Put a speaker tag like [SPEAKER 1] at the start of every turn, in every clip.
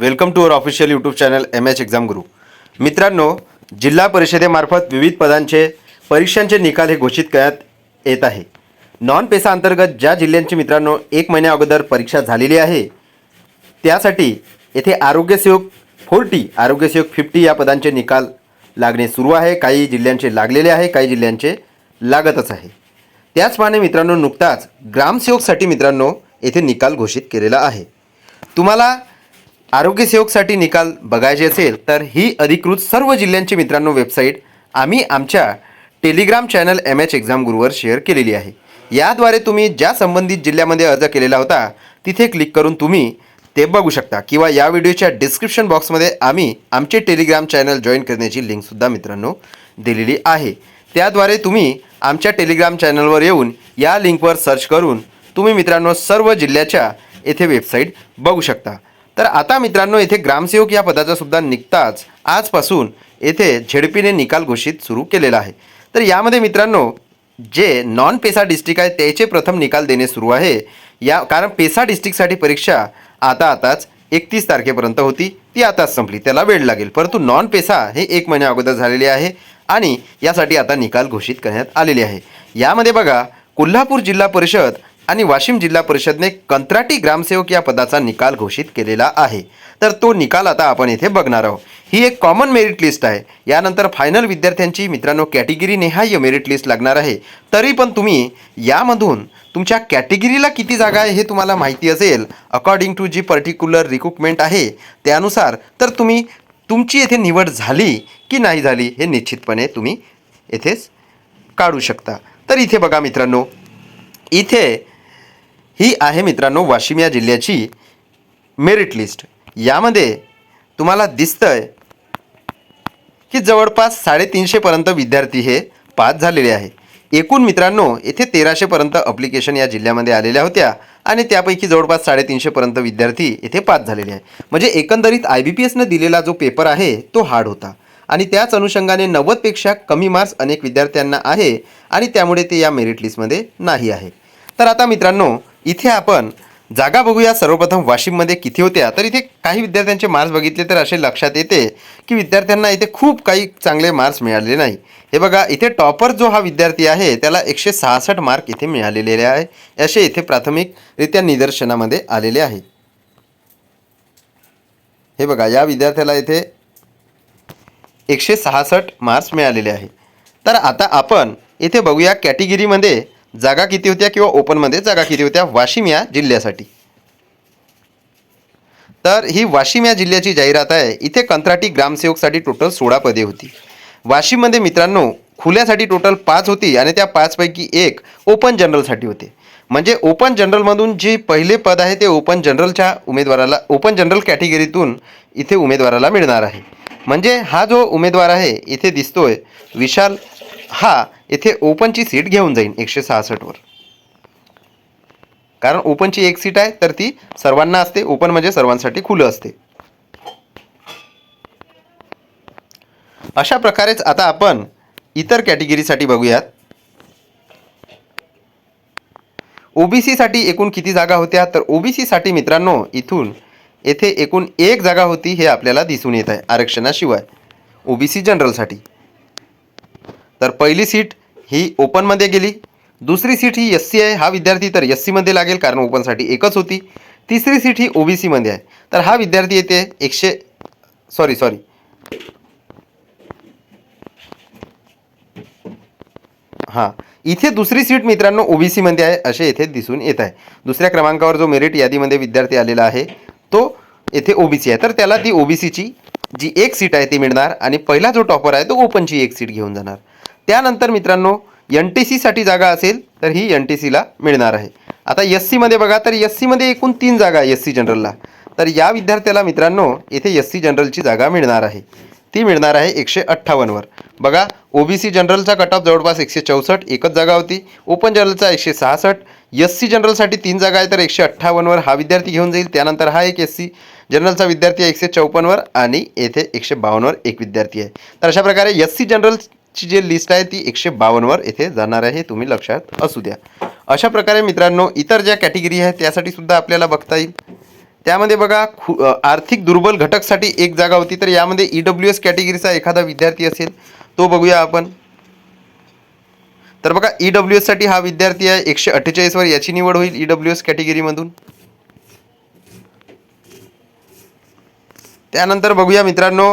[SPEAKER 1] Welcome to our official YouTube channel M H exam Guru मित्रांनो जिल्हा परिषदेमार्फत विविध पदांचे परीक्षांचे निकाल हे घोषित करण्यात येत आहे. नॉन पेसा अंतर्गत ज्या जिल्ह्यांची मित्रांनो एक महिन्या अगोदर परीक्षा झालेली आहे त्यासाठी येथे आरोग्यसेवक फोर्टी आरोग्यसेवक फिफ्टी या पदांचे निकाल लागणे सुरू आहे. काही जिल्ह्यांचे लागलेले आहे काही जिल्ह्यांचे लागतच आहे. त्याचप्रमाणे मित्रांनो नुकताच ग्रामसेवकसाठी मित्रांनो येथे निकाल घोषित केलेला आहे. तुम्हाला आरोग्यसेवकसाठी निकाल बघायचे असेल तर ही अधिकृत सर्व जिल्ह्यांची मित्रांनो वेबसाईट आम्ही आमच्या Telegram channel M H exam गुरुवर शेअर केलेली आहे. याद्वारे तुम्ही ज्या संबंधित जिल्ह्यामध्ये अर्ज केलेला होता तिथे क्लिक करून तुम्ही ते बघू शकता किंवा या व्हिडिओच्या डिस्क्रिप्शन बॉक्समध्ये आम्ही आमचे टेलिग्राम चॅनल जॉईन करण्याची लिंकसुद्धा मित्रांनो दिलेली आहे. त्याद्वारे तुम्ही आमच्या टेलिग्राम चॅनलवर येऊन या लिंकवर सर्च करून तुम्ही मित्रांनो सर्व जिल्ह्याच्या येथे वेबसाईट बघू शकता. तर आता मित्रांनो येथे ग्रामसेवक या पदाचा सुद्धा निघताच. आजपासून येथे झेडपीने निकाल घोषित सुरू केलेला आहे. तर यामध्ये मित्रांनो जे नॉन पेसा डिस्ट्रिक्ट आहे त्याचे प्रथम निकाल देणे सुरू आहे. या कारण पेसा डिस्ट्रिक्टसाठी परीक्षा आता आताच एकतीस तारखेपर्यंत होती. ती आताच संपली. त्याला वेळ लागेल. परंतु नॉन पेसा हे एक महिन्या अगोदर झालेले आहे आणि यासाठी आता निकाल घोषित करण्यात आलेले आहे. यामध्ये बघा कोल्हापूर जिल्हा परिषद आणि वाशिम जिल्हा परिषदने कंत्राटी ग्रामसेवक या पदाचा निकाल घोषित केलेला आहे. तर तो निकाल आता आपण येथे बघणार आहोत. ही एक कॉमन मेरिट लिस्ट आहे. यानंतर फायनल विद्यार्थ्यांची मित्रांनो कॅटेगरी नेहाय मेरिट लिस्ट लागणार आहे. तरी पण तुम्ही यामधून तुमच्या कॅटेगरीला किती जागा आहे हे तुम्हाला माहिती असेल according to the particular recruitment आहे त्यानुसार तर तुम्ही तुमची येथे निवड झाली की नाही झाली हे निश्चितपणे तुम्ही येथेच काढू शकता. तर इथे बघा मित्रांनो इथे ही आहे मित्रांनो वाशिम या जिल्ह्याची मेरिट लिस्ट यामध्ये तुम्हाला दिसतं आहे की जवळपास साडेतीनशेपर्यंत विद्यार्थी हे पास झालेले आहे. एकूण मित्रांनो येथे तेराशेपर्यंत अप्लिकेशन या जिल्ह्यामध्ये आलेल्या होत्या आणि त्यापैकी जवळपास साडेतीनशेपर्यंत विद्यार्थी येथे पास झालेले आहे म्हणजे एकंदरीत आय बी पी एसनं दिलेला जो पेपर आहे तो हार्ड होता. आणि त्याच अनुषंगाने नव्वदपेक्षा कमी मार्क्स अनेक विद्यार्थ्यांना आहे आणि त्यामुळे ते या मेरिट लिस्टमध्ये नाही आहे. तर आता मित्रांनो इथे आपण जागा बघूया. सर्वप्रथम वाशिममध्ये किती होत्या? तर इथे काही विद्यार्थ्यांचे मार्क्स बघितले तर असे लक्षात येते की विद्यार्थ्यांना इथे खूप काही चांगले मार्क्स मिळालेले नाही. हे बघा इथे टॉपर जो हा विद्यार्थी आहे त्याला एकशे सहासष्ट मार्क इथे मिळालेले आहे. असे इथे प्राथमिकरित्या निदर्शनामध्ये आलेले आहे. हे बघा या विद्यार्थ्याला इथे एकशे सहासष्ट मार्क्स मिळालेले आहे. तर आता आपण इथे बघूया कॅटेगरीमध्ये जागा किती होत्या किंवा ओपनमध्ये जागा किती होत्या? वाशिम या जिल्ह्यासाठी. तर ही वाशिम या जिल्ह्याची जाहिरात आहे. इथे कंत्राटी ग्रामसेवकसाठी टोटल सोळा पदे होती. वाशिममध्ये मित्रांनो खुल्यासाठी टोटल पाच होती आणि त्या पाचपैकी एक ओपन जनरलसाठी होते. म्हणजे ओपन जनरलमधून जे पहिले पद आहे ते ओपन जनरलच्या उमेदवाराला ओपन जनरल कॅटेगरीतून इथे उमेदवाराला मिळणार आहे. म्हणजे हा जो उमेदवार आहे इथे दिसतोय विशाल हा येथे ओपनची सीट घेऊन जाईन एकशे सहासष्टवर. कारण ओपनची एक सीट आहे तर ती सर्वांना असते. ओपन म्हणजे सर्वांसाठी खुलं असते. अशा प्रकारेच आता आपण इतर कॅटेगरीसाठी बघूयात. ओबीसीसाठी एकूण किती जागा होत्या? तर ओबीसीसाठी मित्रांनो इथून येथे एकूण एक जागा होती हे आपल्याला दिसून येत आहे आरक्षणाशिवाय. ओबीसी जनरलसाठी तर पहिली सीट ही ओपनमध्ये गेली. दुसरी सीट ही एस सी आहे. हा विद्यार्थी तर एस सीमध्ये लागेल कारण ओपनसाठी एकच होती. तिसरी सीट ही ओ बी सीमध्ये आहे. तर हा विद्यार्थी येते एकशे सॉरी सॉरी हां. इथे दुसरी सीट मित्रांनो ओबीसीमध्ये आहे असे येथे दिसून येत आहे. दुसऱ्या क्रमांकावर जो मेरिट यादीमध्ये विद्यार्थी आलेला आहे तो येथे ओबीसी आहे. तर त्याला ती ओबीसीची जी एक सीट आहे ती मिळणार आणि पहिला जो टॉपर आहे तो ओपनची एक सीट घेऊन जाणार. त्यानंतर मित्रांनो एन टी सीसाठी जागा असेल तर ही एन टी सीला मिळणार आहे. आता एस सीमध्ये बघा तर एस सीमध्ये एकूण तीन जागा आहे एस सी जनरलला तर या विद्यार्थ्याला मित्रांनो इथे एस सी जनरलची जागा मिळणार आहे. ती मिळणार आहे एकशे अठ्ठावन्नवर बघा ओबीसी जनरलचा कट ऑफ जवळपास एकशे चौसष्ट एकच जागा होती. ओपन जनरलचा एकशे सहासष्ट. एस सी जनरलसाठी तीन जागा आहे तर एकशे अठ्ठावन्नवर हा विद्यार्थी घेऊन जाईल. त्यानंतर हा एक एस सी जनरलचा विद्यार्थी आहे एकशे चौपन्नवर आणि येथे एकशे बावन्नवर एक विद्यार्थी आहे. तर अशा प्रकारे एस सी जनरल ची जी लिस्ट आहे ती एकशे बावन्नवर येथे जाणार आहे हे तुम्ही लक्षात असू द्या. अशा प्रकारे मित्रांनो इतर ज्या कॅटेगरी आहेत त्यासाठी सुद्धा आपल्याला बघता येईल. त्यामध्ये बघा खू आर्थिक दुर्बल घटकसाठी एक जागा होती तर यामध्ये ई डब्ल्यू एस कॅटेगरीचा एखादा विद्यार्थी असेल तो बघूया आपण. तर बघा ई डब्ल्यू एससाठी हा विद्यार्थी आहे एकशे अठ्ठेचाळीसवर याची निवड होईल ई डब्ल्यू एस कॅटेगरीमधून त्यानंतर बघूया मित्रांनो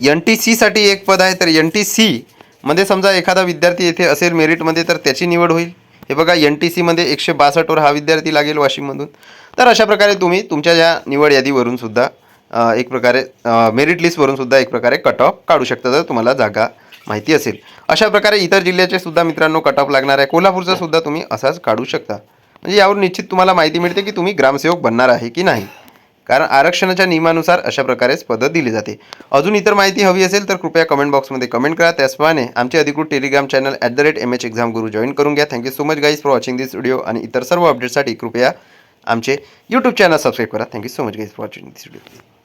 [SPEAKER 1] एन टी सीसाठी एक पद आहे तर एन टी सीमध्ये समजा एखादा विद्यार्थी येथे असेल मेरिटमध्ये तर त्याची निवड होईल. हे बघा एन टी सीमध्ये एकशे बासष्टवर हा विद्यार्थी लागेल वाशिममधून. तर अशा प्रकारे तुम्ही तुमच्या या निवड यादीवरून सुद्धा एक प्रकारे मेरिट लिस्टवरून सुद्धा एक प्रकारे कट ऑफ काढू शकता जर तुम्हाला जागा माहिती असेल. अशा प्रकारे इतर जिल्ह्याचे सुद्धा मित्रांनो कट ऑफ लागणार आहे. कोल्हापूरचा सुद्धा तुम्ही असाच काढू शकता. म्हणजे यावर निश्चित तुम्हाला माहिती मिळते की तुम्ही ग्रामसेवक बनणार आहे की नाही. कारण आरक्षणाच्या नियमानुसार अशा प्रकारेच पदं दिली जाते. अजून इतर माहिती हवी असेल तर कृपया कमेंट बॉक्समध्ये कमेंट करा. त्याचप्रमाणे आमचे अधिकृत Telegram channel at the rate M H exam Guru join करून घ्या. Thank you so much guys for watching this video आणि इतर सर्व अपडेट्ससाठी कृपया आमचे यूट्यूब चॅनल सबस्क्राईब करा. Thank you so much guys for watching this video